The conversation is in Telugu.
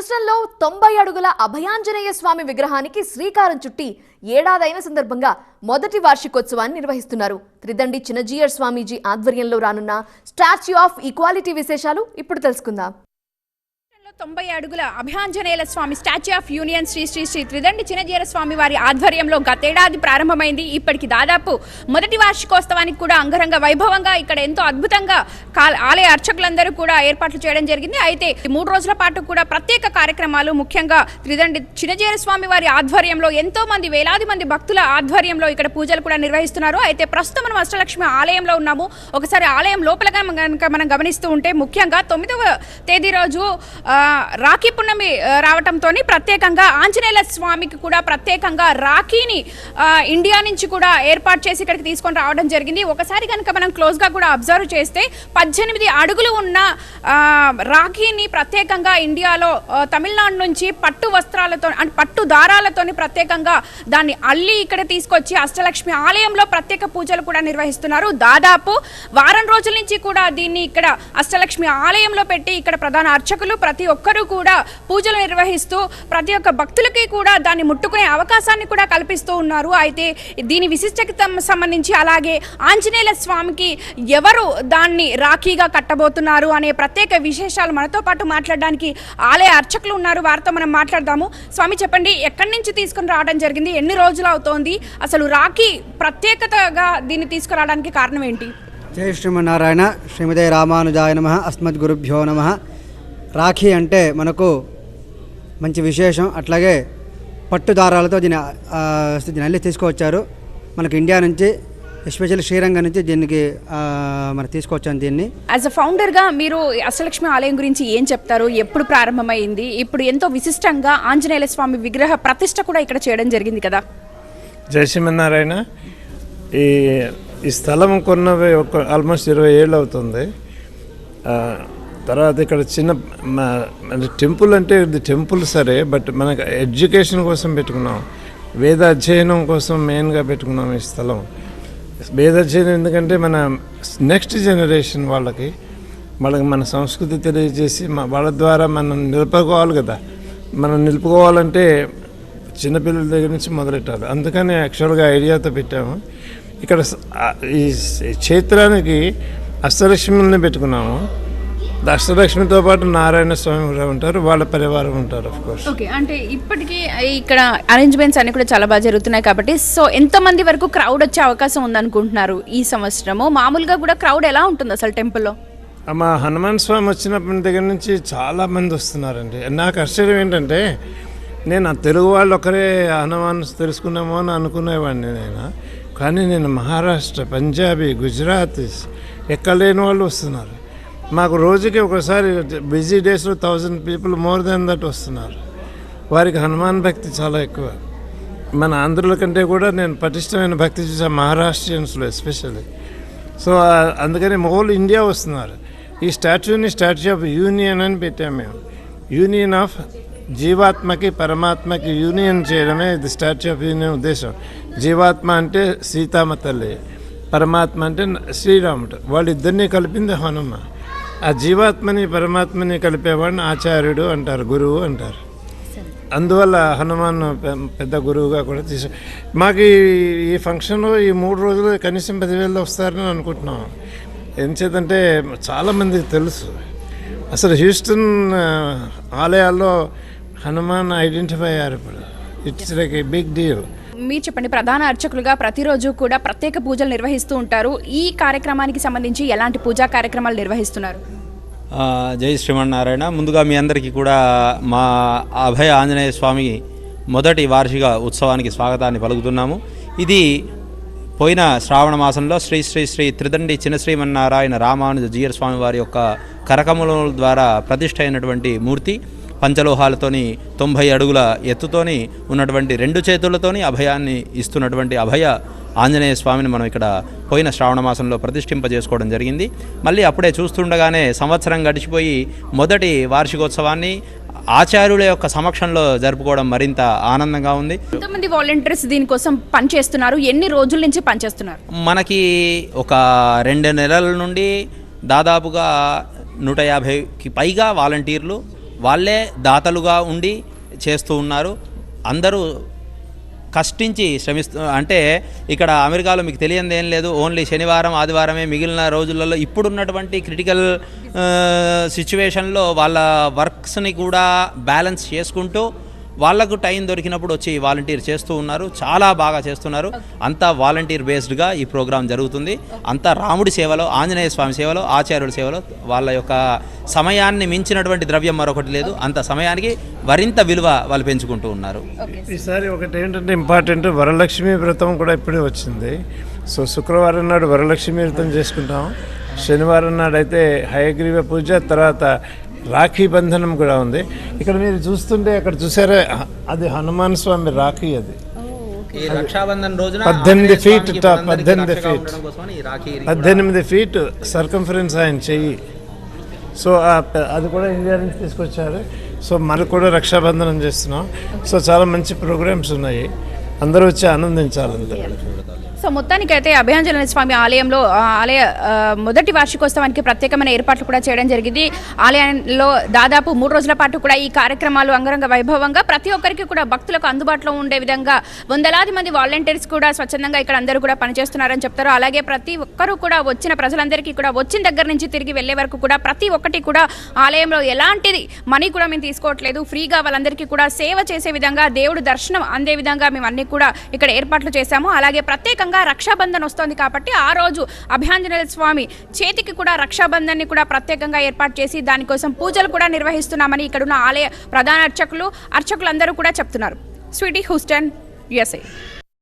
హ్యూస్టన్లో తొంభై అడుగుల అభయాంజనేయ స్వామి విగ్రహానికి శ్రీకారం చుట్టి ఏడాదైన సందర్భంగా మొదటి వార్షికోత్సవాన్ని నిర్వహిస్తున్నారు. త్రిదండి చిన్నజీయర్ స్వామీజీ ఆధ్వర్యంలో రానున్న స్టాచ్యూ ఆఫ్ ఈక్వాలిటీ విశేషాలు ఇప్పుడు తెలుసుకుందాం. తొంభై అడుగుల అభయాంజనేయుల స్వామి statue of union Shri Shri Shri Tridandi Chinajeeyar Swami వారి ఆధ్వర్యంలో గతేడాది ప్రారంభమైంది. ఇప్పటికి దాదాపు మొదటి వార్షికోత్సవానికి కూడా అంగరంగ వైభవంగా ఇక్కడ ఎంతో అద్భుతంగా ఆలయ అర్చకులందరూ కూడా ఏర్పాట్లు చేయడం జరిగింది. అయితే మూడు రోజుల పాటు కూడా ప్రత్యేక కార్యక్రమాలు ముఖ్యంగా త్రిదండి చినజీర స్వామి వారి ఆధ్వర్యంలో ఎంతో మంది వేలాది మంది భక్తుల ఆధ్వర్యంలో ఇక్కడ పూజలు కూడా నిర్వహిస్తున్నారు. అయితే ప్రస్తుతం మనం అష్టలక్ష్మి ఆలయంలో ఉన్నాము. ఒకసారి ఆలయం లోపల కనుక మనం గమనిస్తూ ఉంటే ముఖ్యంగా తొమ్మిదవ తేదీ రోజు రాఖీ పున్నమి రావటంతో ప్రత్యేకంగా ఆంజనేయుల స్వామికి కూడా ప్రత్యేకంగా రాఖీని ఇండియా నుంచి కూడా ఏర్పాటు చేసి ఇక్కడికి తీసుకొని రావడం జరిగింది. ఒకసారి కనుక మనం క్లోజ్గా కూడా అబ్జర్వ్ చేస్తే పద్దెనిమిది అడుగులు ఉన్న రాఖీని ప్రత్యేకంగా ఇండియాలో తమిళనాడు నుంచి పట్టు వస్త్రాలతో అంటే పట్టు దారాలతోని ప్రత్యేకంగా దాన్ని అల్లి ఇక్కడ తీసుకొచ్చి అష్టలక్ష్మి ఆలయంలో ప్రత్యేక పూజలు కూడా నిర్వహిస్తున్నారు. దాదాపు వారం రోజుల నుంచి కూడా దీన్ని ఇక్కడ అష్టలక్ష్మి ఆలయంలో పెట్టి ఇక్కడ ప్రధాన అర్చకులు ప్రతి ఒక్కరూ కూడా పూజలు నిర్వహిస్తూ ప్రతి ఒక్క భక్తులకి కూడా దాన్ని ముట్టుకునే అవకాశాన్ని కూడా కల్పిస్తూ ఉన్నారు. అయితే దీని విశిష్టత సంబంధించి అలాగే ఆంజనేయుల స్వామికి ఎవరు దాన్ని రాఖీగా కట్టబోతున్నారు అనే ప్రత్యేక విశేషాలు మనతో పాటు మాట్లాడడానికి ఆలయ అర్చకులు ఉన్నారు. వారితో మనం మాట్లాడదాము. స్వామి చెప్పండి ఎక్కడి నుంచి తీసుకుని రావడం జరిగింది? ఎన్ని రోజులు అవుతోంది? అసలు రాఖీ ప్రత్యేకతగా దీన్ని తీసుకురావడానికి కారణం ఏంటి? జయ శ్రీమన్నారాయణ. శ్రీమదే రామానుజాయ నమ. అస్మద్ గురుభ్యో నమ. రాఖీ అంటే మనకు మంచి విశేషం. అట్లాగే పట్టు దారాలతో దీన్ని ఆ, దీన్ని అల్లి తీసుకువచ్చారు. మనకు ఇండియా నుంచి ఎస్పెషల్లీ శ్రీరంగం నుంచి దీనికి ఆ, మనం తీసుకొచ్చాను దీన్ని. యాజ్ అ ఫౌండర్గా మీరు అష్టలక్ష్మి ఆలయం గురించి ఏం చెప్తారు? ఎప్పుడు ప్రారంభమైంది? ఇప్పుడు ఎంతో విశిష్టంగా ఆంజనేయుల స్వామి విగ్రహ ప్రతిష్ట కూడా ఇక్కడ చేయడం జరిగింది కదా? జై శ్రీమన్నారాయణ. ఈ ఈ స్థలం కొన్నవి ఒక ఆల్మోస్ట్ ఇరవై ఏళ్ళు అవుతుంది. ఆ, తర్వాత ఇక్కడ చిన్న మా- టెంపుల్ అంటే ఇది టెంపుల్ సరే బట్ మనకు ఎడ్యుకేషన్ కోసం పెట్టుకున్నాం. వేద అధ్యయనం కోసం మెయిన్గా పెట్టుకున్నాం ఈ స్థలం. వేద అధ్యయనం ఎందుకంటే మన నెక్స్ట్ జనరేషన్ వాళ్ళకి వాళ్ళకి మన సంస్కృతి తెలియజేసి వాళ్ళ ద్వారా మనం నిలుపుకోవాలి కదా. మనం నిలుపుకోవాలంటే చిన్నపిల్లల దగ్గర నుంచి మొదలెట్టాలి. అందుకని యాక్చువల్గా ఐడియాతో పెట్టాము. ఇక్కడ ఈ ఈ క్షేత్రానికి అష్టలక్ష్మిని పెట్టుకున్నాము. అష్టలక్ష్మితో పాటు నారాయణ స్వామి కూడా ఉంటారు వాళ్ళ పరివారం ఉంటారు ఆఫ్ కోర్స్ ఓకే అంటే ఇప్పటికీ ఇక్కడ అరేంజ్మెంట్స్ అన్ని కూడా చాలా బాగా జరుగుతున్నాయి కాబట్టి సో ఎంతమంది వరకు క్రౌడ్ వచ్చే అవకాశం ఉందనుకుంటున్నారు ఈ సంవత్సరము? మామూలుగా కూడా క్రౌడ్ ఎలా ఉంటుంది అసలు టెంపుల్లో మా హనుమాన్ స్వామి వచ్చినప్పటి దగ్గర నుంచి చాలా మంది వస్తున్నారండి. నాకు ఆశ్చర్యం ఏంటంటే నేను ఆ తెలుగు వాళ్ళు ఒకరే హనుమాన్ తెలుసుకున్నామో అని అనుకునేవాడిని నేను. కానీ నేను మహారాష్ట్ర పంజాబీ గుజరాత్ ఎక్కడ లేని వాళ్ళు వస్తున్నారు. మాకు రోజుకి ఒకసారి బిజీ డేస్లో thousand people more than that వస్తున్నారు. వారికి హనుమాన్ భక్తి చాలా ఎక్కువ. మన ఆంధ్రుల కంటే కూడా నేను పటిష్టమైన భక్తి చూసాను మహారాష్ట్రియన్స్లో ఎస్పెషల్లీ. సో అందుకని హోల్ ఇండియా వస్తున్నారు. ఈ స్టాచ్యూని స్టాచ్యూ ఆఫ్ యూనియన్ అని పెట్టాము మేము. యూనియన్ ఆఫ్ జీవాత్మకి పరమాత్మకి యూనియన్ చేయడమే ఇది స్టాచ్యూ ఆఫ్ యూనియన్ ఉద్దేశం. జీవాత్మ అంటే సీతామ తల్లి పరమాత్మ అంటే శ్రీరాముడు. వాళ్ళిద్దరినీ కలిపింది హనుమ. ఆ జీవాత్మని పరమాత్మని కలిపేవాడిని ఆచార్యుడు అంటారు గురువు అంటారు. అందువల్ల హనుమాన్ పెద్ద గురువుగా కూడా తీసు మాకు ఈ- ఫంక్షన్లో ఈ మూడు రోజులు కనీసం పదివేలు వస్తారని అనుకుంటున్నాం. ఎంచేతంటే చాలామందికి తెలుసు. అసలు హ్యూస్టన్ ఆలయాల్లో హనుమాన్ ఐడెంటిఫై అయ్యారు ఇప్పుడు. It's like a big deal. మీరు చెప్పండి ప్రధాన అర్చకులుగా ప్రతిరోజు కూడా ప్రత్యేక పూజలు నిర్వహిస్తూ ఉంటారు. ఈ కార్యక్రమానికి సంబంధించి ఎలాంటి పూజా కార్యక్రమాలు నిర్వహిస్తున్నారు? జై శ్రీమన్నారాయణ. ముందుగా మీ అందరికీ కూడా మా అభయ ఆంజనేయ స్వామి మొదటి వార్షిక ఉత్సవానికి స్వాగతాన్ని పలుకుతున్నాము. ఇది పోయిన శ్రావణ మాసంలో శ్రీ శ్రీ శ్రీ త్రిదండి చిన్న శ్రీమన్నారాయణ రామానుజ జీయర్ స్వామి వారి యొక్క కరకముల ద్వారా ప్రతిష్ఠ అయినటువంటి మూర్తి. పంచలోహాలతోని తొంభై అడుగుల ఎత్తుతోని ఉన్నటువంటి రెండు చేతులతోని అభయాన్ని ఇస్తున్నటువంటి అభయ ఆంజనేయ స్వామిని మనం ఇక్కడ పోయిన శ్రావణ మాసంలో ప్రతిష్ఠింపజేసుకోవడం జరిగింది. మళ్ళీ అప్పుడే చూస్తుండగానే సంవత్సరం గడిచిపోయి మొదటి వార్షికోత్సవాన్ని ఆచార్యుల యొక్క సమక్షంలో జరుపుకోవడం మరింత ఆనందంగా ఉంది. ఎంతమంది వాలంటీర్స్ దీనికోసం పనిచేస్తున్నారు? ఎన్ని రోజుల నుంచి పనిచేస్తున్నారు? మనకి ఒక రెండు నెలల నుండి దాదాపుగా నూట యాభైకి పైగా వాలంటీర్లు వాళ్ళే దాతలుగా ఉండి చేస్తూ ఉన్నారు. అందరూ కష్టించి శ్రమిస్తూ అంటే ఇక్కడ అమెరికాలో మీకు తెలియంది ఏం లేదు. ఓన్లీ శనివారం ఆదివారమే మిగిలిన రోజులలో ఇప్పుడున్నటువంటి క్రిటికల్ సిచ్యువేషన్లో వాళ్ళ వర్క్స్ని కూడా బ్యాలెన్స్ చేసుకుంటూ వాళ్ళకు టైం దొరికినప్పుడు వచ్చి వాలంటీర్ చేస్తూ ఉన్నారు. చాలా బాగా చేస్తున్నారు. అంతా వాలంటీర్ బేస్డ్గా ఈ ప్రోగ్రాం జరుగుతుంది. అంతా రాముడి సేవలో ఆంజనేయ స్వామి సేవలో ఆచార్యుడి సేవలో వాళ్ళ యొక్క సమయాన్ని మించినటువంటి ద్రవ్యం మరొకటి లేదు. అంత సమయానికి మరింత విలువ వాళ్ళు పెంచుకుంటూ ఉన్నారు. ఈసారి ఒకటి ఏంటంటే ఇంపార్టెంట్ వరలక్ష్మి వ్రతం కూడా ఇప్పుడే వచ్చింది. సో శుక్రవారం నాడు వరలక్ష్మి వ్రతం చేసుకుంటాం. శనివారం నాడు అయితే హయగ్రీవ పూజ తర్వాత రాఖీ బంధనం కూడా ఉంది. ఇక్కడ మీరు చూస్తుంటే అక్కడ చూసారా? అది హనుమాన్ స్వామి రాఖీ అది. పద్దెనిమిది ఆంజనేయ feet స్వామికి ట- మనందరికీ పద్దెనిమిది రాఖీ పద్దెనిమిది ఫీట్ సర్కంఫరెన్స్ ఆయన చెయ్యి. సో అది కూడా ఇండియా నుంచి తీసుకొచ్చారు. సో మనకు కూడా రక్షాబంధనం చేస్తున్నాం. సో చాలా మంచి ప్రోగ్రామ్స్ ఉన్నాయి. అందరూ వచ్చి ఆనందించాలంతే సో మొత్తానికైతే అభయాంజలి స్వామి ఆలయంలో ఆలయ మొదటి వార్షికోత్సవానికి ప్రత్యేకమైన ఏర్పాట్లు కూడా చేయడం జరిగింది. ఆలయంలో దాదాపు మూడు రోజుల పాటు కూడా ఈ కార్యక్రమాలు అంగరంగ వైభవంగా ప్రతి ఒక్కరికి కూడా భక్తులకు అందుబాటులో ఉండే విధంగా వందలాది మంది వాలంటీర్స్ కూడా స్వచ్ఛందంగా ఇక్కడ అందరూ కూడా పనిచేస్తున్నారని చెప్తారు. అలాగే ప్రతి ఒక్కరూ కూడా వచ్చిన ప్రజలందరికీ కూడా వచ్చిన దగ్గర నుంచి తిరిగి వెళ్ళే వరకు కూడా ప్రతి ఒక్కటి కూడా ఆలయంలో ఎలాంటిది మనీ కూడా మేము తీసుకోవట్లేదు. ఫ్రీగా వాళ్ళందరికీ కూడా సేవ చేసే విధంగా దేవుడు దర్శనం అందే విధంగా మేము అన్ని కూడా ఇక్కడ ఏర్పాట్లు చేశాము. అలాగే ప్రత్యేకంగా రక్షాబంధన్ వస్తోంది కాబట్టి ఆ రోజు అభ్యాంజనేయ స్వామి చేతికి కూడా రక్షాబంధన్ని కూడా ప్రత్యేకంగా ఏర్పాటు చేసి దానికోసం పూజలు కూడా నిర్వహిస్తున్నామని ఇక్కడున్న ఆలయ ప్రధాన అర్చకులు అర్చకులందరూ కూడా చెప్తున్నారు. Sweety Houston USA.